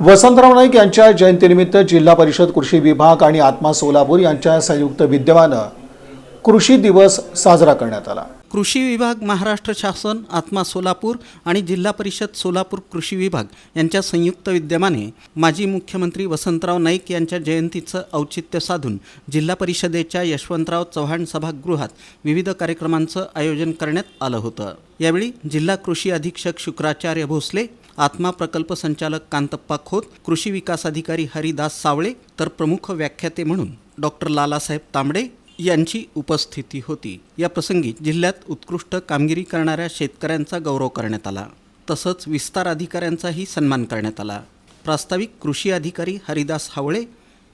वसंतराव नाईक यांच्या जयंतीनिमित्त जिल्हा परिषद कृषी विभाग आणि आत्मा सोलापूर यांच्या संयुक्त विद्यमानं कृषी दिवस साजरा करण्यात आला. कृषी विभाग महाराष्ट्र शासन आत्मा सोलापूर आणि जिल्हा परिषद सोलापूर कृषी विभाग यांच्या संयुक्त विद्यमाने माजी मुख्यमंत्री वसंतराव नाईक यांच्या जयंतीचं औचित्य साधून जिल्हा परिषदेच्या यशवंतराव चव्हाण सभागृहात विविध कार्यक्रमांचं आयोजन करण्यात आलं होतं. यावेळी जिल्हा कृषी अधीक्षक शुक्राचार्य भोसले आत्मा प्रकल्प संचालक कांतप्पा खोत कृषी विकास अधिकारी हरिदास सावळे तर प्रमुख व्याख्याते म्हणून डॉक्टर लालासाहेब तांबडे यांची उपस्थिती होती. या प्रसंगी जिल्ह्यात उत्कृष्ट कामगिरी करणाऱ्या शेतकऱ्यांचा गौरव करण्यात आला. तसंच विस्तार अधिकाऱ्यांचाही सन्मान करण्यात आला. प्रास्ताविक कृषी अधिकारी हरिदास हावळे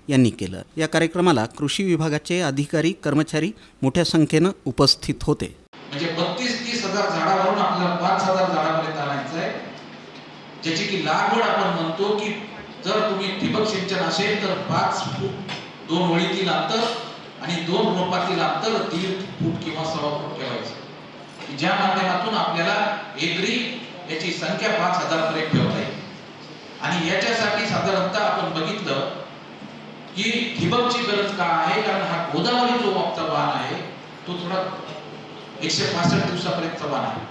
यांनी केलं. या कार्यक्रमाला कृषी विभागाचे अधिकारी कर्मचारी मोठ्या संख्येनं उपस्थित होते म्हणजे बत्तीस तीस हजार झाडावरून आपल्याला पाच हजार झाडापर्यंत आणायचं आहे ज्याची की लागवड आपण म्हणतो की जर तुम्ही ठिबक सिंचन असेल तर पाच फूट दोन ओळीतील अंतर आणि दोन रोपातील अंतर दीड फूट किंवा सव्वा फूट ठेवायचं. की ज्या माध्यमातून आपल्याला एकरी याची संख्या पाच हजार पर्यंत ठेवता येईल. आणि याच्यासाठी साधारणतः आपण बघितलं की ठिबकची गरज का आहे? कारण हा गोदावरी जो वापता वाहन आहे तो थोडा एकशे पासष्ट दिवसापर्यंतचा वाहन आहे.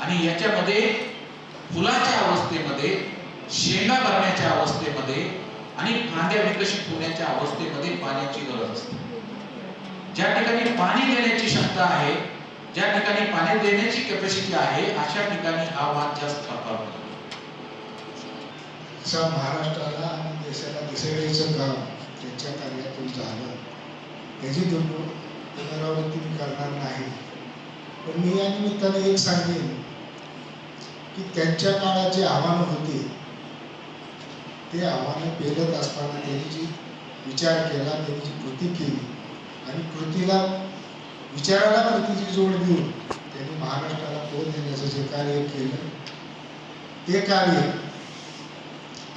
आणि याच्यामध्ये फुलाच्या अवस्थेमध्ये शेंगा भरण्याच्या अवस्थेमध्ये आणि फांद्या विकसित होण्याच्या अवस्थेमध्ये पाण्याची गरज असते. ज्या ठिकाणी पाणी देण्याची क्षमता आहे ज्या ठिकाणी पाणी देण्याची कॅपॅसिटी आहे अशा ठिकाणी हा वाद जास्त वापर महाराष्ट्राला आणि देशाला दिसेचं काम त्यांच्या कार्यातून झालं. त्याची दुर्गुण पुनरावृत्ती मी करणार नाही. पण मी या निमित्ताने एक सांगेन की त्यांच्या काळात जे आव्हानं होती ते आव्हानं पेलत असताना त्यांनी जी विचार केला त्यांनी जी कृती केली आणि कृतीला विचाराला कृतीची जोड देऊन त्यांनी महाराष्ट्राला पुढे देण्याचं जे कार्य केलं ते कार्य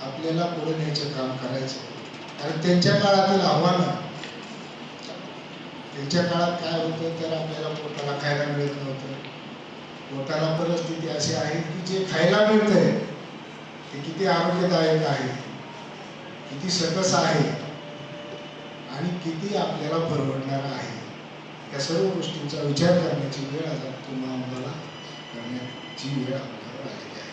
आपल्याला पुढे न्यायचं काम करायचं. कारण त्यांच्या काळातील आव्हानं त्यांच्या काळात काय होतं तर आपल्याला पोटाला खायला मिळत नव्हतं. पोटाला परिस्थिती अशी आहे की जे खायला मिळतंय ते किती आरोग्यदायक आहे किती सकस आहे आणि किती आपल्याला परवडणार आहे या सर्व गोष्टींचा विचार करण्याची वेळ आता तुम्हाला आम्हाला करण्याची वेळ आपल्याला आलेली आहे.